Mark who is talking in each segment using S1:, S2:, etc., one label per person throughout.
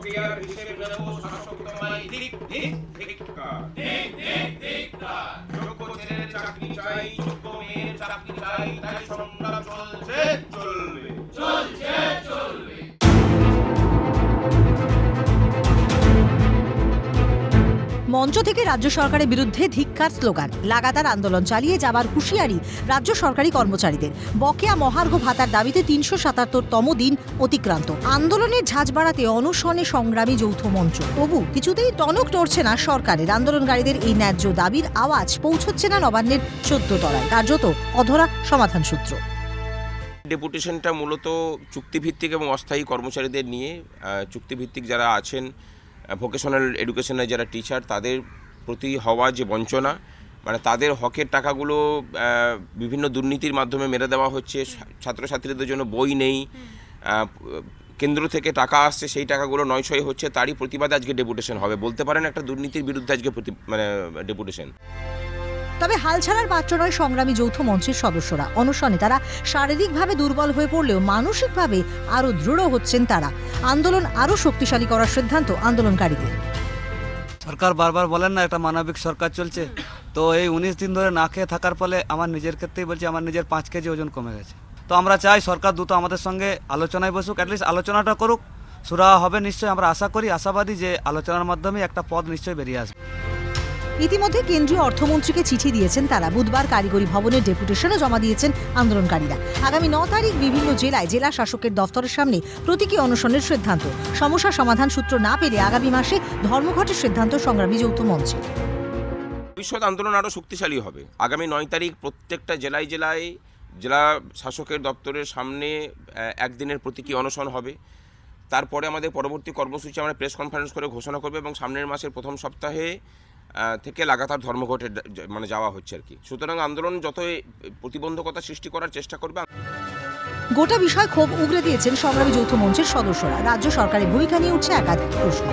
S1: প্রক্রিয়ার হিসেব নেব শাসক তোমায় ধিক ধিক ধিক্কার। যোগ্য ছেলের চাকরি চাই যোগ্য মেয়ের চাকরি চাই তাই সংগ্রাম চলছে চলবে।
S2: মঞ্চ থেকে রাজ্য সরকারের বিরুদ্ধে ধিক্কার স্লোগান। লাগাতার আন্দোলন চালিয়ে যাবার হুঁশিয়ারি রাজ্য সরকারি কর্মচারীদের। বকেয়া মহার্ঘ ভাতার দাবিতে তিনশো সাতাত্তরতম দিন অতিক্রান্ত। আন্দোলনের ঝাঁজ বাড়াতে অনশনে সংগ্রামী যৌথ মঞ্চ। তবু কিছুতেই টনক নড়ছে না সরকারের। আন্দোলনকারীদের এই ন্যায্য দাবির আওয়াজ পৌঁছচ্ছে না নবান্নের চোদ্দ তলায়। কার্যত অধরা সমাধান সূত্র।
S3: ডেপুটেশনটা মূলত চুক্তিভিত্তিক এবং অস্থায়ী কর্মচারীদের নিয়ে চুক্তিভিত্তিক যারা আছেন ভোকেশনাল এডুকেশনের যারা টিচার তাদের প্রতি হওয়া যে বঞ্চনা মানে তাদের হকের টাকাগুলো বিভিন্ন দুর্নীতির মাধ্যমে মেরে দেওয়া হচ্ছে, ছাত্রছাত্রীদের জন্য বই নেই কেন্দ্র থেকে টাকা আসছে, সেই টাকাগুলো নয়ছয় হচ্ছে, তারই প্রতিবাদে আজকে ডেপুটেশন হবে। বলতে পারেন একটা দুর্নীতির বিরুদ্ধে আজকে মানে ডেপুটেশন
S2: তবে হাল ছাড়ার পাত্র নয় সংগ্রামী যৌথ মঞ্চের সদস্যরা। অনশনে তারা শারীরিকভাবে দুর্বল হয়ে পড়লেও মানসিকভাবে আরও দৃঢ় হচ্ছেন তারা। আন্দোলন আরও শক্তিশালী করার সিদ্ধান্ত আন্দোলনকারীদের।
S4: সরকার বারবার বলেন না, একটা মানবিক সরকার চলছে। তো এই উনিশ দিন ধরে না খেয়ে থাকার ফলে আমার নিজের ক্ষেত্রেই বলছি, আমার নিজের পাঁচ কেজি ওজন কমে গেছে। তো আমরা চাই সরকার দ্রুত আমাদের সঙ্গে আলোচনায় বসুক অ্যাটলিস্ট আলোচনাটা করুক। সুরা হবে নিশ্চয়ই, আমরা আশা করি, আশাবাদী যে আলোচনার মাধ্যমে একটা পদ নিশ্চয়ই বেরিয়ে আসবে।
S2: ইতিমধ্যে কেন্দ্রীয় অর্থমন্ত্রীকে চিঠি দিয়েছেন তারা। বুধবার কারিগরি ভবনের ডেপুটেশনও জমা দিয়েছেন আন্দোলনকারীরা। আগামী ন তারিখ বিভিন্ন জেলায় জেলা শাসকের দফতরের সামনে প্রতীকী অনশনের সিদ্ধান্ত। সমস্যা সমাধান সূত্র না পেলে আগামী মাসে ধর্মঘটের সিদ্ধান্ত সংগ্রামী যৌথ মঞ্চের
S3: ভবিষ্যৎ আন্দোলন আরও শক্তিশালী হবে। আগামী নয় তারিখ প্রত্যেকটা জেলায় জেলায় জেলা শাসকের দপ্তরের সামনে একদিনের প্রতীকী অনশন হবে। তারপরে আমাদের পরবর্তী কর্মসূচি আমরা প্রেস কনফারেন্স করে ঘোষণা করবে এবং সামনের মাসের প্রথম সপ্তাহে থেকে লাগাতার ধর্মঘটে মানে যাওয়া হচ্ছে আর কি। সুতরাং আন্দোলন যতই প্রতিবন্ধকতা সৃষ্টি করার চেষ্টা করবে
S2: গোটা বিষয় ক্ষোভ উগরে দিয়েছেন সংগ্রামী যৌথ মঞ্চের সদস্যরা। রাজ্য সরকারের ভূমিকা নিয়ে উঠছে একাধিক প্রশ্ন।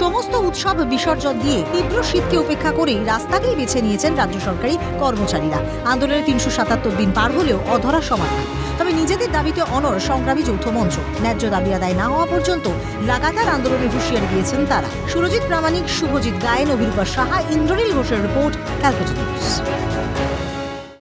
S2: সমস্ত উৎসব বিসর্জন দিয়ে তীব্র শীতকে উপেক্ষা করেই রাস্তাকেই বেছে নিয়েছেন রাজ্য সরকারি কর্মচারীরা। আন্দোলনের তিনশো সাতাত্তর দিন পার হলেও অধরা সমাধান তবে নিজেদের দাবিতে অনর সংগ্রামী যৌথ মঞ্চ। ন্যায্য দাবি আদায় না হওয়া পর্যন্ত লাগাতার আন্দোলনে হুঁশিয়ারি দিয়েছেন তারা। সুরজিৎ প্রামাণিক, শুভজিৎ গায়েন অভিরূপা সাহা, ইন্দ্রনীল ঘোষের রিপোর্ট ক্যালকাটা নিউজ।